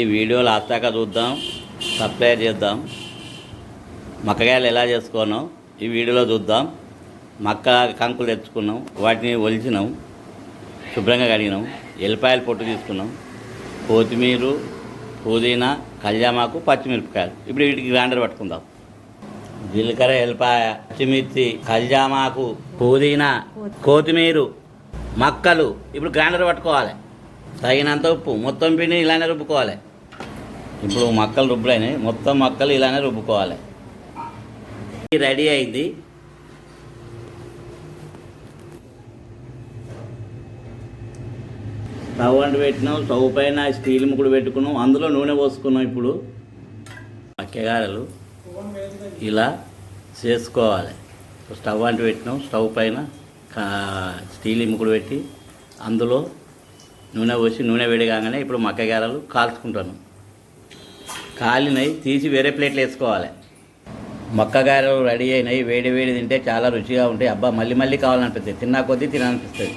ఈ video last దాకా చూద్దాం సబ్స్క్రైబ్ చేద్దాం. మక్కగాయలు ఎలా చేసుకున్నాం ఈ వీడియోలో చూద్దాం. మక్క కంకులు తెచ్చుకున్నాం వాటిని ఒలిచినాం శుభ్రంగా కడిగినాం ఎల్లిపాయలు పొట్టు తీసుకున్నాం. కొత్తిమీర పుదీనా కళ్యామాకు పచ్చిమిరపకాయలు. ఇప్పుడు వీటికి గ్రైండర్ పట్టుకుందాం. జీలకర్ర ఎల్లిపాయ పచ్చిమిర్చి కళ్యామాకు పుదీనా కొత్తిమీర మక్కలు. ఇప్పుడు గ్రైండర్ పట్టుకోవాలి. తగినంత ఉప్పు. మొత్తం పిండి ఇలానే రుబ్బుకోవాలి. ఇప్పుడు మక్కలు రుబ్బులైనాయి మొత్తం మక్కలు ఇలానే రుబ్బుకోవాలి. రెడీ అయింది. స్టవ్ అంటు పెట్టినాం. స్టవ్ పైన స్టీల్ ముక్కుడు పెట్టుకున్నాం. అందులో నూనె పోసుకున్నాం ఇప్పుడు. మక్కెగారలు. ఇలా చేసుకోవాలి. స్టవ్ అంటు పెట్టినాం. స్టవ్ పైన కా- స్టీల్ ముక్కుడు పెట్టి అందులో నూనె పోసి నూనె వేడి కాగానే ఇప్పుడు మక్కగారలు కాల్చుకుంటాను. కాలినవి తీసి వేరే ప్లేట్లు వేసుకోవాలి. మక్కగారలు రెడీ అయినవి వేడి వేడి తింటే చాలా రుచిగా ఉంటాయి. అబ్బా మళ్ళీ మళ్ళీ కావాలనిపిస్తుంది. తిన్నా కొద్దీ తినాలనిపిస్తుంది.